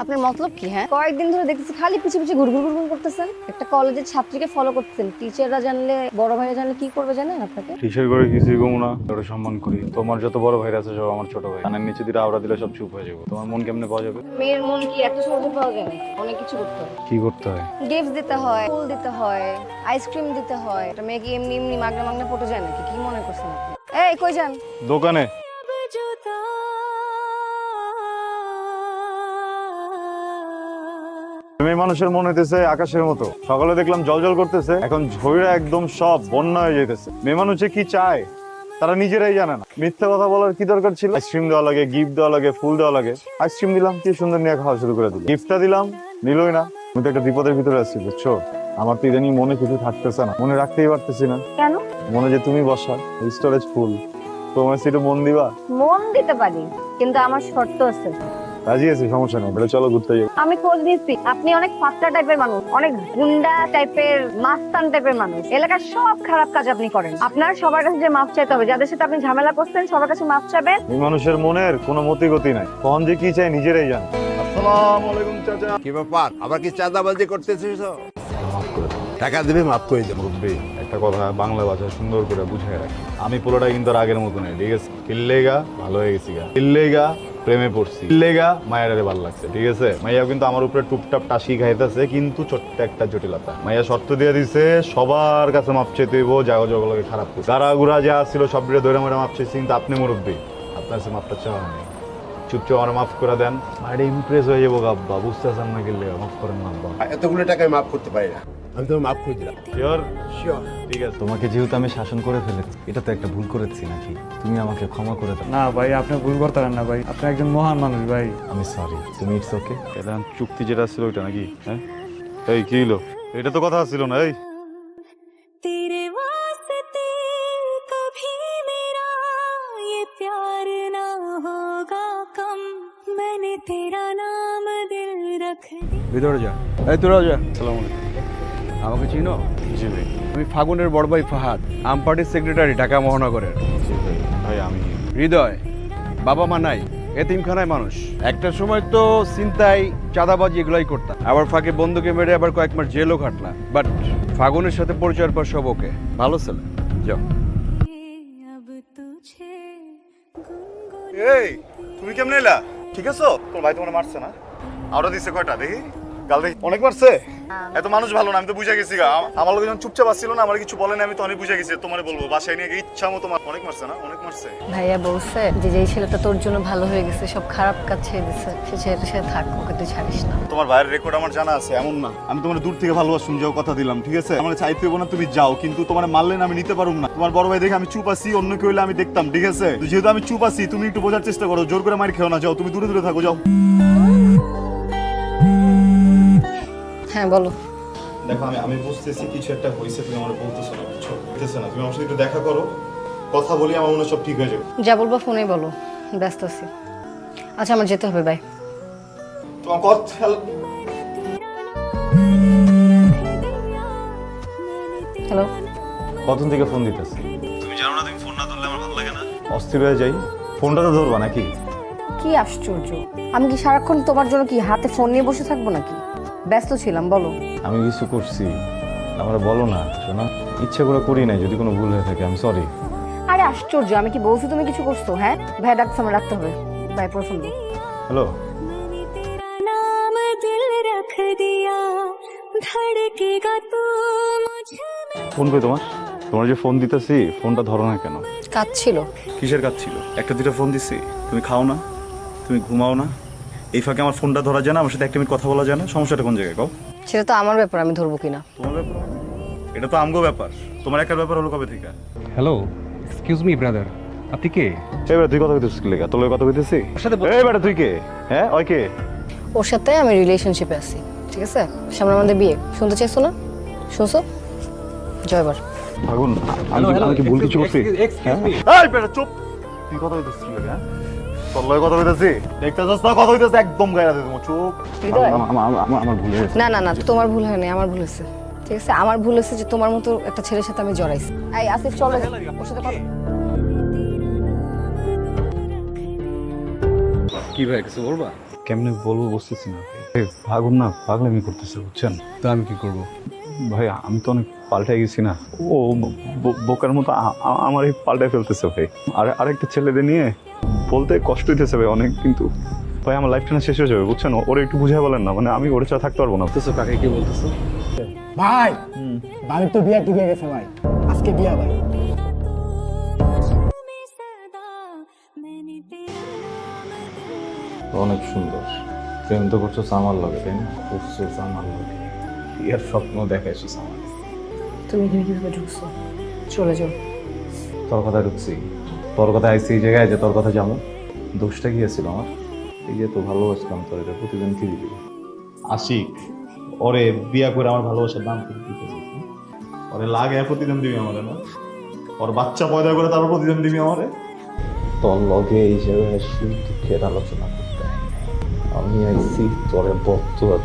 আপনার মতলব কি হ্যাঁ? কয়েকদিন ধরে দেখতেছি খালি পিছে পিছে ঘুরঘুর ঘুরঘুর করতেছেন। একটা কলেজের ছাত্রীকে ফলো করতেছেন। টিচাররা জানলে বড় ভাইরা জানলে কি করবে জানেন আপনাকে? টিচার করে কিছুই কমু না ওটা সম্মান করি। তোমার যত বড় ভাইরা আছে সব আমার ছোট ভাই। কানের নিচে দিলে আওড়া দিলে সব চুপ হয়ে যাব। তোমার মন কেমনে পাওয়া যাবে? মেয়ের মন কি এত সহজে পাওয়া যায় না? অনেক কিছু করতে হয়। কি করতে হয়? গিফট দিতে হয় ফুল দিতে হয় আইসক্রিম দিতে হয়। এটা মেয়ে কি এমনি এমনি মাগনা মাগনা পটে যায় নাকি? কি মনে করছেন আপনি? এই কই যান? দোকানে। মেয়ে মানুষের মনে হইতেছে আকাশের মতো। সকালে দেখলাম জল জল করতেছে এখন ঝইরা একদম সব বন্যা হয়ে যেতেছে মেয়ে মানুষে কি চায় তারা নিজেরাই জানে না। মিথ্যা কথা বলার কি দরকার ছিল? আইসক্রিম দেওয়া লাগে গিফট দেওয়া লাগে ফুল দেওয়া লাগে। আইসক্রিম দিলাম কি সুন্দর নিয়ে খাওয়া শুরু করে দিল। গিফটটা দিলাম নিলই না। আমি তো একটা বিপদের ভিতরে আছি বুঝছ? আমার তো ইদানিং মনে কিছু থাকতেছে না। মনে রাখতেই পারতেছি না। কেন? মনে যে তুমি বসা স্টোরেজ ফুল তোমার সেটা মন দিবা? মন দিতে পারি কিন্তু আমার শর্ত আছে। রাজি আছি সমস্যা নেই বলে চলো ঘুরতে যাব আমি খোঁজ নিচ্ছি আপনি অনেক ফাস্টা টাইপের মানুষ অনেক গুন্ডা টাইপের মাস্তান টাইপের মানুষ। এলাকার সব খারাপ কাজ আপনি করেন। আপনার সবার কাছে যে মাপ চাইতে হবে যাদের সাথে আপনি ঝামেলা করছেন সবার কাছে মাপ চাবেন এই মানুষের মনের কোনো মতি গতি নাই। কখন যে কি চাই নিজেরাই জানে আসসালামু আলাইকুম চাচা। কি ব্যাপার? আবার কি চাঁদাবাজি করতেছিস? টাকা দিবি মাফ করে দেবো। মুরব্বি একটা কথা বাংলা ভাষা সুন্দর করে বুঝাই রাখি। আমি পোলাটা কিন্তু আগের মতো নেই ঠিক আছে? কিল্লেগা ভালো হয়ে গেছি গা। কিল্লেগা প্রেমে পড়ছি। কিল্লেগা মায়েরারে ভালো লাগছে, ঠিক আছে? মাইয়া কিন্তু আমার উপরে টুপটাপ টাসি খাইতেছে, কিন্তু ছোট্ট একটা জটিলতা। মাইয়া শর্ত দিয়ে দিছে, সবার কাছে মাপ চাইতে হইব জাগো জগলকে খারাপ করছে গারা গুড়া যা ছিল, সব ধরে মরে মাপ চাইছি, কিন্তু আপনি মুরব্বি। আপনার কাছে মাপটা চাওয়া নেই চুপচাপ আমার মাফ করে দেন। মায়ের ইমপ্রেস হয়ে যাব গাব্বা বুঝতেছেন না গেলে মাফ করেন না এতগুলো টাকায় মাফ করতে পারি না। আমি তোমার মাফ করে দিলাম শিওর শিওর ঠিক আছে তোমাকে যেহেতু আমি শাসন করে ফেলেছি এটা তো একটা ভুল করেছি নাকি তুমি আমাকে ক্ষমা করে দাও না ভাই আপনি ভুল করতেন না ভাই আপনি একজন মহান মানুষ ভাই আমি সরি তুমি ইটস ওকে এটা চুক্তি যেটা ছিল ওইটা নাকি হ্যাঁ এই কি হলো এটা তো কথা ছিল না এই तेरे वास्ते कभी मेरा ये प्यार ना होगा कम मैंने तेरा नाम दिल रख दिया ভিতরে যা এই তোরা যা সালাম আলাইকুম আমাকে চিনো? জি ভাই। আমি ফাগুনের বড়বাই ফাহাদ আম পার্টির সেক্রেটারি ঢাকা মহানগরের। জি ভাই ভাই আমি হৃদয় বাবা মা নাই এতিমখানায় মানুষ। একটা সময় তো চিন্তায় চাঁদাবাজি এগুলাই করতাম। আবার ফাঁকে বন্ধুকে মেরে আবার কয়েক মাস জেলও খাটলাম। বাট ফাগুনের সাথে পরিচয়ের পর সব ওকে। ভালো ছেলে যাও। এই তুমি কেমন এলা? ঠিক আছো? তোর ভাই তোমার মারছে না? আরও দিছে কয়টা দেখি? গাল দেখি। অনেক মারছে? এত মানুষ ভালো না আমি তো বুঝে গেছি গা। আমার লোক যখন চুপচাপ আসছিল না আমার কিছু বলে না আমি তো অনেক বুঝে গেছি তোমার বলব। বাসায় নিয়ে গিয়ে ইচ্ছা মতো অনেক মারছে না? অনেক মারছে। ভাইয়া বলছে যে যেই ছেলেটা তোর জন্য ভালো হয়ে গেছে সব খারাপ কাজ ছেড়ে দিছে সে ছেলেটার সাথে থাক ওকে তুই ছাড়িস না। তোমার ভাইয়ের রেকর্ড আমার জানা আছে এমন না। আমি তোমার দূর থেকে ভালোবাসুন যাও কথা দিলাম ঠিক আছে? আমার চাইতে হইব না তুমি যাও কিন্তু তোমার মারলে না আমি নিতে পারুম না। তোমার বড় ভাই দেখে আমি চুপ আছি অন্য কেউ হলে আমি দেখতাম ঠিক আছে? যেহেতু আমি চুপ আছি তুমি একটু বোঝার চেষ্টা করো জোর করে মার খেও না যাও তুমি দূরে দূরে থাকো যাও। হ্যাঁ বলো। দেখো আমি আমি বুঝতেছি কিছু একটা হয়েছে তুমি আমার বলতেছো না বুঝছ? বুঝতেছো না তুমি আমার সাথে একটু দেখা করো কথা বলি আমার মনে সব ঠিক হয়ে যাবে। যা বলব ফোনেই বলো ব্যস্ত আছি। আচ্ছা আমার যেতে হবে বাই। তোমার কথা হ্যালো কখন থেকে ফোন দিতেছি? তুমি জানো না তুমি ফোন না ধরলে আমার ভালো লাগে না? অস্থির হয়ে যাই। ফোনটা তো ধরবা নাকি? কি আশ্চর্য। আমি কি সারাক্ষণ তোমার জন্য কি হাতে ফোন নিয়ে বসে থাকব নাকি? ব্যস্ত ছিলাম বলো। আমি কিছু করছি। আমার বলো না শোনা। ইচ্ছে করে করি নাই যদি কোনো ভুল হয়ে থাকে আমি সরি আরে আশ্চর্য আমি কি বলছি তুমি কিছু করছ হ্যাঁ? ভাই ডাকছে আমার রাখতে হবে। ভাই পছন্দ হ্যালো। ফোন করে তোমার? তোমার যে ফোন দিতেছি ফোনটা ধরো না কেন? কাজ ছিল কিসের কাজ ছিল একটা দুটো ফোন দিছি। তুমি খাও না তুমি ঘুমাও না। এই ফাঁকে আমার ফোনটা ধরা যায় না আমার সাথে একটা মিনিট কথা বলা যায় না। সমস্যাটা কোন জায়গায় কও? সেটা তো আমার ব্যাপার আমি ধরবো কিনা? তোমার ব্যাপার? এটা তো আমগো ব্যাপার। তোমার একার ব্যাপার হলো কবে থেকে? হ্যালো এক্সকিউজ মি ব্রাদার আপনি কে? এবার তুই কথা কইতেছিস কি লেগা? তোর কথা কইতেছি? এই বেটা তুই কে? হ্যাঁ ওই কে? ওর সাথে আমি রিলেশনশিপে আছি ঠিক আছে? সামনে আমাদের বিয়ে শুনতে চাইছো না? শুনছো? জয়বার। ফাগুন আমি কি- আমি কি ভুল কিছু করছি? এক্সকিউজ মি এই বেটা চুপ! তুই কথা কইতেছিস কি লেগা? হ্যাঁ? তোর কথা কইতেছি দেখতেছস না? কথা একদম গায়রা দে তোমার চুপ হৃদয়? আমার ভুল হয়েছে। না না না তোমার ভুল হয়নি আমার ভুল হয়েছে। ঠিক আছে? আমার ভুল হয়েছে যে তোমার মতো একটা ছেলের সাথে আমি জড়াইছি। এই আসিফ চলো। ওর সাথে কথা কি ভাই কিছু বলবা? কেমনে বলব বুঝতেছি না। ভাই ফাগুন না পাগলামি করতেছে বুঝছেন? তো আমি কি করব? ভাই আমি তো অনেক পাল্টে গেছি না। ও বোকার মতো আমার এই পাল্টায় ফেলতেছে ভাই। আর আরেকটা ছেলেদের নিয়ে বলতে কষ্ট হইতেছে ভাই অনেক কিন্তু ভাই আমার লাইফ টাইম শেষ হয়ে যাবে বুঝছেন? ওরে একটু বুঝাই বলেন না মানে আমি ওর ছাড়া থাকতে পারব না। বুঝতেছো কাকে কি বলতেছো? ভাই! ভাই তো বিয়া টিকে গেছে ভাই। আজকে বিয়া ভাই। অনেক সুন্দর। প্রেম তো করছ আমার লাগে তাই না? করছ আমার লাগে। বিয়ের স্বপ্ন দেখাইছো আমার তুমি কি ঢুকছো? চলে যাও। তোর কথা ঢুকছি। তোর কথা আইসি এই জায়গায় যে তোর কথা যাব দোষটা কি ছিল আমার? এই যে তো ভালোবাসলাম তোর এটা প্রতিদিন কি দিবি? আশিক ওরে বিয়া করে আমার ভালোবাসার দাম দিতেছি ওরে লাগে প্রতিদিন দিবি আমারে না? ওর বাচ্চা পয়দা করে তারপর প্রতিদিন দিবি আমারে? তোর লগে এই জায়গায় সুখ দুঃখের আলোচনা করতে আমি আইসি তোরে বক্তব্য